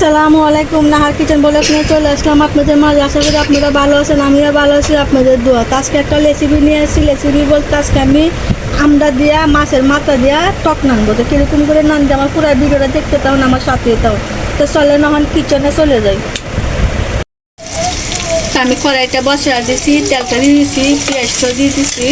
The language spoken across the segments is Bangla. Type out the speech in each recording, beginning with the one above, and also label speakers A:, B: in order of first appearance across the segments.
A: আসসালামু আলাইকুম, নাহার কিচেন বলে আপনি চলে আসলাম আপনাদের মাঝে। আশা করি আপনারা ভালো আছেন, আমিও ভালো আছি, আপনাদের দোয়া। আজকে একটা রেসিপি নিয়ে আসছি রেসিপি বলতে আজকে আমি আমডা দিয়া, মাছের মাথা দিয়া টক নানবো। তো কীরকম করে নান দিয়ে আমার পুরো ভিডিওটা দেখতে তখন আমার সাথে তাও তো চলে নহন কিচেনে চলে যাই। আমি কড়াইটা বসে দিয়েছি তেলটা দিয়ে দিয়েছি পেঁয়াজটা দিয়ে দিয়েছি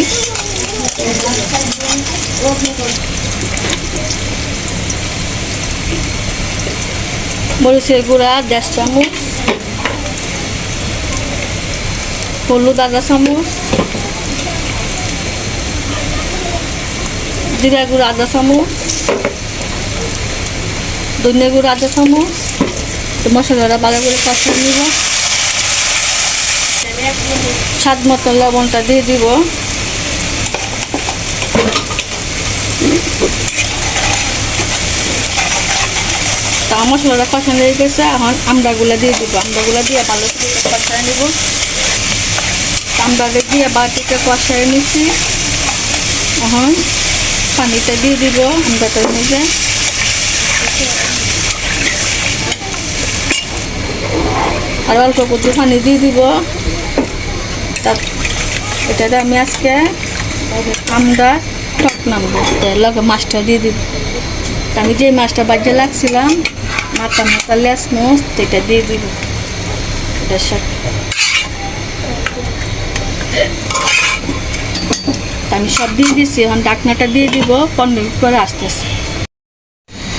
A: মরিচের গুঁড়া দেড় চামচ, হলুদ আধা চামচ, জিরা গুঁড়া আধা চামচ, ধনিয়া গুঁড়া আধা চামচ, মশলাটা ভালো করে কষা নিব। স্বাদ মতো লবণটা দিয়ে দিব। তা মশলাটা কষানো হয়ে গেছে, এখন আমড়াগুলো দিয়ে দিব। আমড়াগুলো দিয়ে ভালো করে কষায় নেব। আমড়াটা দিয়ে বাটিতে কষায় নিচ্ছি এখন পানিটা দিয়ে দিব আমড়াটার মধ্যে। আর অল্প একটু পানি দিয়ে দিব। তার এটাতে আমি আজকে আমরা টক নামবো লগে মাছটা দিয়ে দিব। আমি যে মাছটা বাজে লাগছিলাম মাথা মাথা লেস মোস এটা দিয়ে দিব। এটার সাথে আমি সব দিয়ে দিছি, এখন ডাকনাটা দিয়ে দিব, পনেরো মিনিট পরে আসতেছে।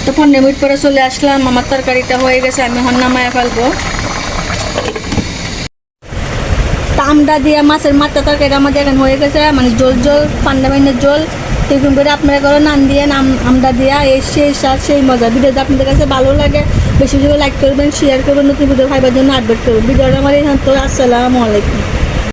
A: তো পনেরো মিনিট পরে চলে আসলাম, আমার তরকারিটা হয়ে গেছে, আমি এখন নামায় ফেলব। আমডা দিয়ে মাছের মাথা তরকারি আমাদের এখন হয়ে গেছে মানে জল জল, পান্ডা মাইনের জল। এরকম করে আপনারা করে নান দিয়ে, নাম আমরা দিয়া এই সেই স্বাদ সেই মজা। ভিডিওটা আপনাদের কাছে ভালো লাগে, বেশি বেশি লাইক করবেন শেয়ার করবেন, নতুন ভিডিও ভাইবার জন্য আপডেট করবেন। ভিডিওটা আমার এখান তো আসসালামু আলাইকুম।